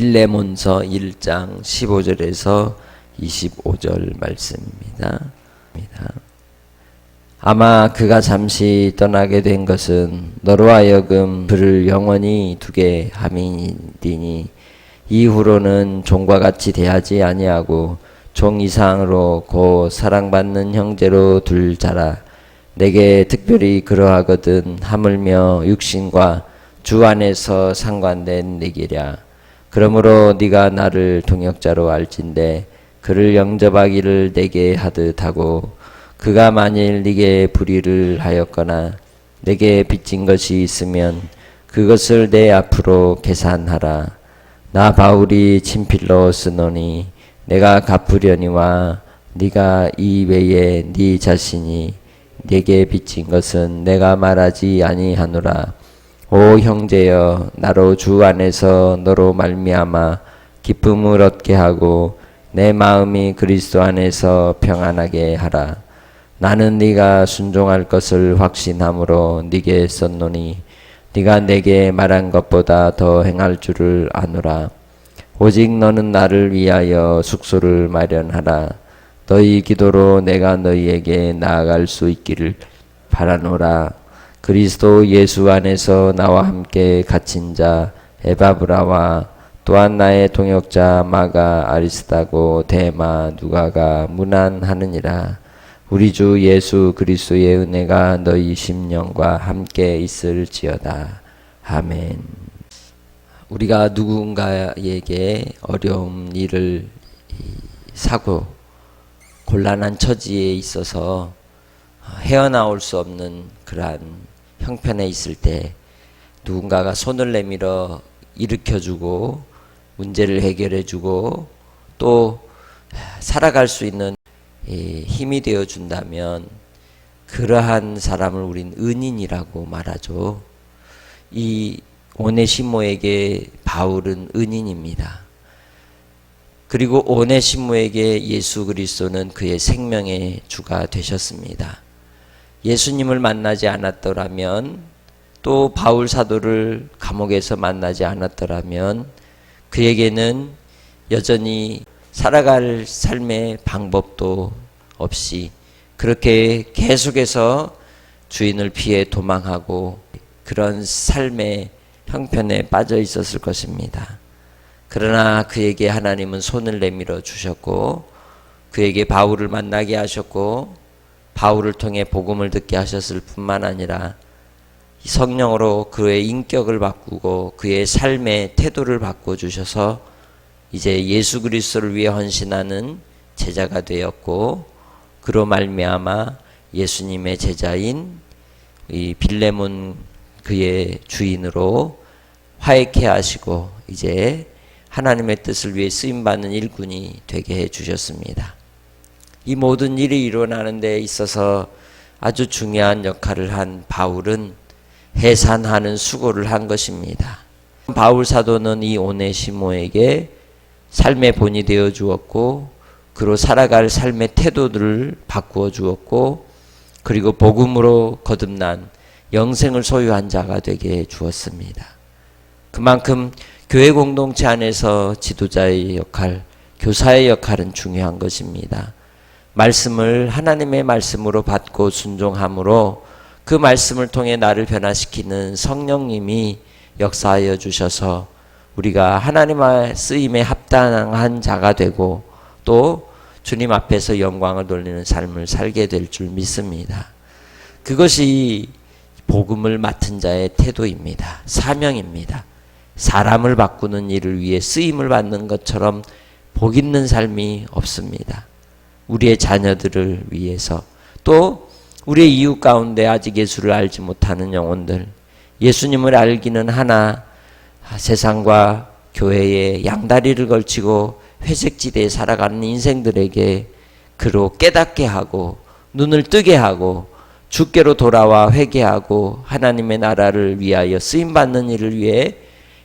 빌레몬서 1장 15절에서 25절 말씀입니다. 아마 그가 잠시 떠나게 된 것은 너로 하여금 그를 영원히 두게 함이니 이후로는 종과 같이 대하지 아니하고 종 이상으로 고 사랑받는 형제로 둘 자라. 내게 특별히 그러하거든 하물며 육신과 주 안에서 상관된 내기랴 그러므로 네가 나를 동역자로 알진대 그를 영접하기를 내게 하듯 하고 그가 만일 네게 불의를 하였거나 내게 빚진 것이 있으면 그것을 내 앞으로 계산하라. 나 바울이 친필로 쓰노니 내가 갚으려니와 네가 이 외에 네 자신이 내게 빚진 것은 내가 말하지 아니하노라 오 형제여 나로 주 안에서 너로 말미암아 기쁨을 얻게 하고 내 마음이 그리스도 안에서 평안하게 하라. 나는 네가 순종할 것을 확신함으로 네게 썼노니 네가 내게 말한 것보다 더 행할 줄을 아노라. 오직 너는 나를 위하여 숙소를 마련하라. 너희 기도로 내가 너희에게 나아갈 수 있기를 바라노라 그리스도 예수 안에서 나와 함께 갇힌 자 에바브라와 또한 나의 동역자 마가 아리스다고 데마 누가가 문안하느니라. 우리 주 예수 그리스도의 은혜가 너희 심령과 함께 있을지어다. 아멘. 우리가 누군가에게 어려움 일을 사고 곤란한 처지에 있어서 헤어나올 수 없는 그러한 형편에 있을 때 누군가가 손을 내밀어 일으켜주고 문제를 해결해주고 또 살아갈 수 있는 힘이 되어 준다면 그러한 사람을 우린 은인이라고 말하죠. 이 오네시모에게 바울은 은인입니다. 그리고 오네시모에게 예수 그리스도는 그의 생명의 주가 되셨습니다. 예수님을 만나지 않았더라면 또 바울 사도를 감옥에서 만나지 않았더라면 그에게는 여전히 살아갈 삶의 방법도 없이 그렇게 계속해서 주인을 피해 도망하고 그런 삶의 형편에 빠져 있었을 것입니다. 그러나 그에게 하나님은 손을 내밀어 주셨고 그에게 바울을 만나게 하셨고 바울을 통해 복음을 듣게 하셨을 뿐만 아니라 성령으로 그의 인격을 바꾸고 그의 삶의 태도를 바꿔 주셔서 이제 예수 그리스도를 위해 헌신하는 제자가 되었고 그로 말미암아 예수님의 제자인 이 빌레몬 그의 주인으로 화해케 하시고 이제 하나님의 뜻을 위해 쓰임 받는 일꾼이 되게 해 주셨습니다. 이 모든 일이 일어나는 데 있어서 아주 중요한 역할을 한 바울은 해산하는 수고를 한 것입니다. 바울 사도는 이 오네시모에게 삶의 본이 되어 주었고 그로 살아갈 삶의 태도들을 바꾸어 주었고 그리고 복음으로 거듭난 영생을 소유한 자가 되게 해 주었습니다. 그만큼 교회 공동체 안에서 지도자의 역할, 교사의 역할은 중요한 것입니다. 말씀을 하나님의 말씀으로 받고 순종함으로 그 말씀을 통해 나를 변화시키는 성령님이 역사하여 주셔서 우리가 하나님의 쓰임에 합당한 자가 되고 또 주님 앞에서 영광을 돌리는 삶을 살게 될 줄 믿습니다. 그것이 복음을 맡은 자의 태도입니다. 사명입니다. 사람을 바꾸는 일을 위해 쓰임을 받는 것처럼 복 있는 삶이 없습니다. 우리의 자녀들을 위해서 또 우리의 이웃 가운데 아직 예수를 알지 못하는 영혼들 예수님을 알기는 하나 세상과 교회의 양다리를 걸치고 회색지대에 살아가는 인생들에게 그로 깨닫게 하고 눈을 뜨게 하고 주께로 돌아와 회개하고 하나님의 나라를 위하여 쓰임 받는 일을 위해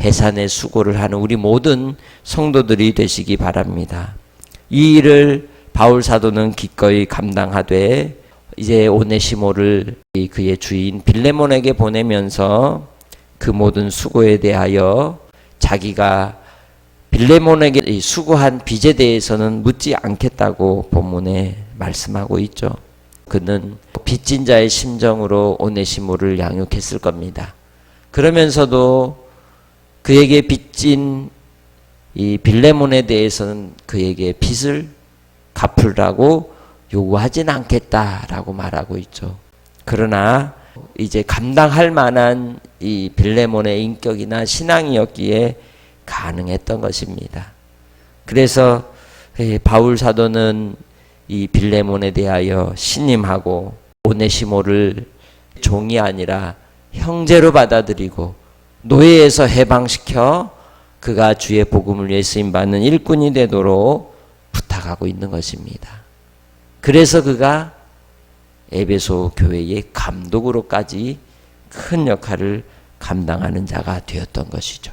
해산의 수고를 하는 우리 모든 성도들이 되시기 바랍니다. 이 일을 바울 사도는 기꺼이 감당하되 이제 오네시모를 그의 주인 빌레몬에게 보내면서 그 모든 수고에 대하여 자기가 빌레몬에게 이 수고한 빚에 대해서는 묻지 않겠다고 본문에 말씀하고 있죠. 그는 빚진 자의 심정으로 오네시모를 양육했을 겁니다. 그러면서도 그에게 빚진 이 빌레몬에 대해서는 그에게 빚을 갚으라고 요구하진 않겠다라고 말하고 있죠. 그러나 이제 감당할 만한 이 빌레몬의 인격이나 신앙이었기에 가능했던 것입니다. 그래서 예, 바울 사도는 이 빌레몬에 대하여 신임하고 오네시모를 종이 아니라 형제로 받아들이고 노예에서 해방시켜 그가 주의 복음을 위해 쓰임 받는 일꾼이 되도록 부탁하고 있는 것입니다. 그래서 그가 에베소 교회의 감독으로까지 큰 역할을 감당하는 자가 되었던 것이죠.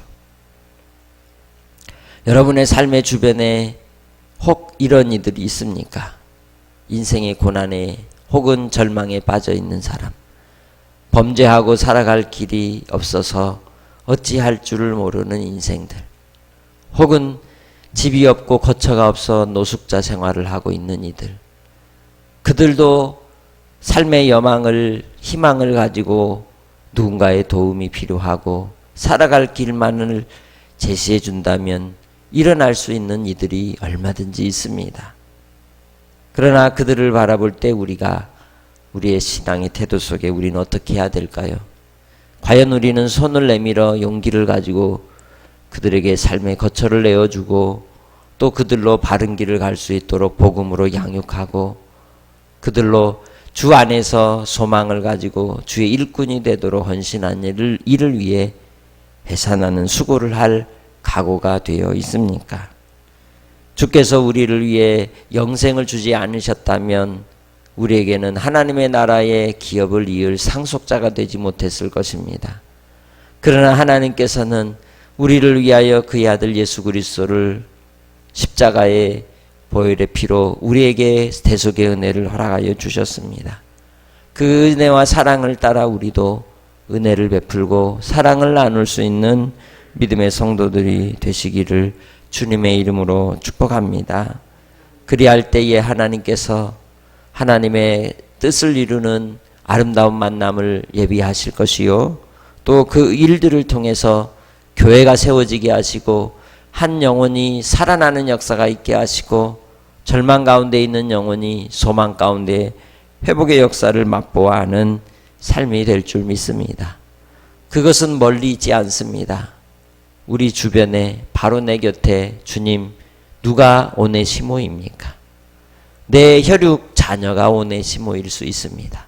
여러분의 삶의 주변에 혹 이런 이들이 있습니까? 인생의 고난에 혹은 절망에 빠져 있는 사람. 범죄하고 살아갈 길이 없어서 어찌할 줄을 모르는 인생들. 혹은 집이 없고 거처가 없어 노숙자 생활을 하고 있는 이들. 그들도 삶의 여망을, 희망을 가지고 누군가의 도움이 필요하고 살아갈 길만을 제시해 준다면 일어날 수 있는 이들이 얼마든지 있습니다. 그러나 그들을 바라볼 때 우리가 우리의 신앙의 태도 속에 우리는 어떻게 해야 될까요? 과연 우리는 손을 내밀어 용기를 가지고 그들에게 삶의 거처를 내어주고 또 그들로 바른 길을 갈 수 있도록 복음으로 양육하고 그들로 주 안에서 소망을 가지고 주의 일꾼이 되도록 헌신한 일을, 일을 위해 해산하는 수고를 할 각오가 되어 있습니까? 주께서 우리를 위해 영생을 주지 않으셨다면 우리에게는 하나님의 나라의 기업을 이을 상속자가 되지 못했을 것입니다. 그러나 하나님께서는 우리를 위하여 그의 아들 예수 그리스도를 십자가의 보혈의 피로 우리에게 대속의 은혜를 허락하여 주셨습니다. 그 은혜와 사랑을 따라 우리도 은혜를 베풀고 사랑을 나눌 수 있는 믿음의 성도들이 되시기를 주님의 이름으로 축복합니다. 그리할 때에 하나님께서 하나님의 뜻을 이루는 아름다운 만남을 예비하실 것이요. 또 그 일들을 통해서 교회가 세워지게 하시고 한 영혼이 살아나는 역사가 있게 하시고 절망 가운데 있는 영혼이 소망 가운데 회복의 역사를 맛보아 하는 삶이 될 줄 믿습니다. 그것은 멀리 있지 않습니다. 우리 주변에 바로 내 곁에 주님 누가 오네시모입니까? 내 혈육 자녀가 오네시모일 수 있습니다.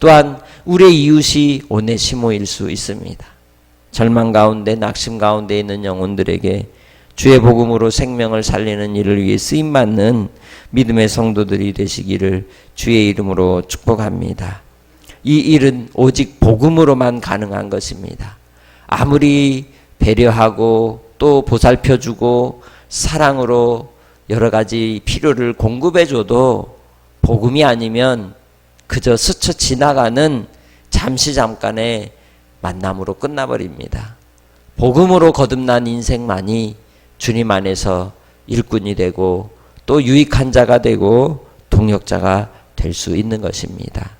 또한 우리의 이웃이 오네시모일 수 있습니다. 절망 가운데 낙심 가운데 있는 영혼들에게 주의 복음으로 생명을 살리는 일을 위해 쓰임 받는 믿음의 성도들이 되시기를 주의 이름으로 축복합니다. 이 일은 오직 복음으로만 가능한 것입니다. 아무리 배려하고 또 보살펴 주고 사랑으로 여러 가지 필요를 공급해 줘도 복음이 아니면 그저 스쳐 지나가는 잠시 잠깐의 만남으로 끝나버립니다. 복음으로 거듭난 인생만이 주님 안에서 일꾼이 되고 또 유익한 자가 되고 동역자가 될 수 있는 것입니다.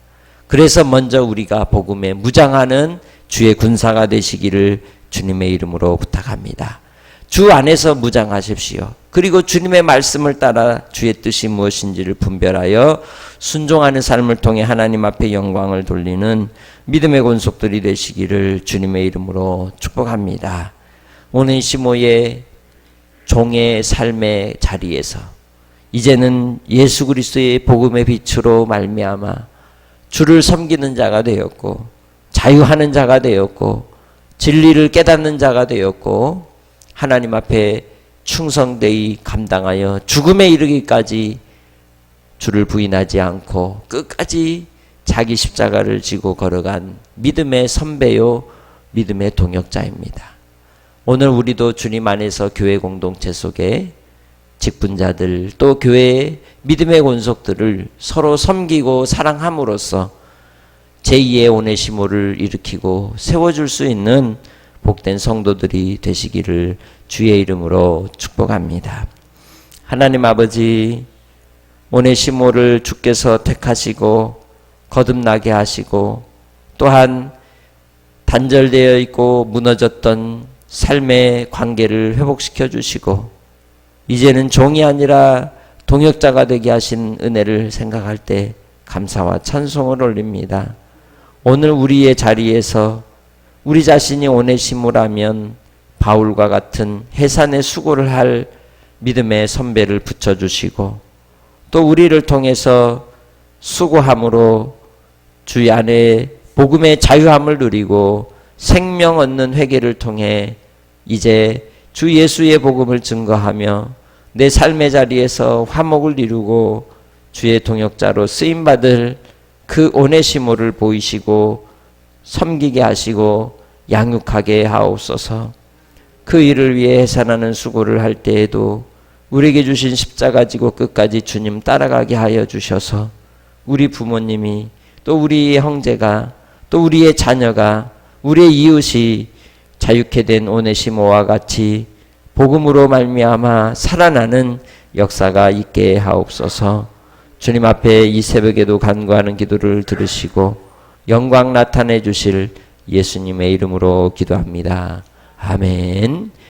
그래서 먼저 우리가 복음에 무장하는 주의 군사가 되시기를 주님의 이름으로 부탁합니다. 주 안에서 무장하십시오. 그리고 주님의 말씀을 따라 주의 뜻이 무엇인지를 분별하여 순종하는 삶을 통해 하나님 앞에 영광을 돌리는 믿음의 권속들이 되시기를 주님의 이름으로 축복합니다. 오늘 시모의 종의 삶의 자리에서 이제는 예수 그리스도의 복음의 빛으로 말미암아 주를 섬기는 자가 되었고 자유하는 자가 되었고 진리를 깨닫는 자가 되었고 하나님 앞에 충성되이 감당하여 죽음에 이르기까지 주를 부인하지 않고 끝까지 자기 십자가를 지고 걸어간 믿음의 선배요 믿음의 동역자입니다. 오늘 우리도 주님 안에서 교회 공동체 속에 직분자들 또 교회의 믿음의 권속들을 서로 섬기고 사랑함으로써 제2의 오네시모를 일으키고 세워줄 수 있는 복된 성도들이 되시기를 주의 이름으로 축복합니다. 하나님 아버지 오네시모를 주께서 택하시고 거듭나게 하시고 또한 단절되어 있고 무너졌던 삶의 관계를 회복시켜 주시고 이제는 종이 아니라 동역자가 되게 하신 은혜를 생각할 때 감사와 찬송을 올립니다. 오늘 우리의 자리에서 우리 자신이 오네시모라면 바울과 같은 해산의 수고를 할 믿음의 선배를 붙여주시고 또 우리를 통해서 수고함으로 주의 안에 복음의 자유함을 누리고 생명 얻는 회개를 통해 이제 주 예수의 복음을 증거하며 내 삶의 자리에서 화목을 이루고 주의 동역자로 쓰임 받을 그 오네시모를 보이시고 섬기게 하시고 양육하게 하옵소서. 그 일을 위해 해산하는 수고를 할 때에도 우리에게 주신 십자가 지고 끝까지 주님 따라가게 하여 주셔서 우리 부모님이 또 우리의 형제가 또 우리의 자녀가 우리의 이웃이 자유케 된 오네시모와 같이 복음으로 말미암아 살아나는 역사가 있게 하옵소서. 주님 앞에 이 새벽에도 간구하는 기도를 들으시고 영광 나타내 주실 예수님의 이름으로 기도합니다. 아멘.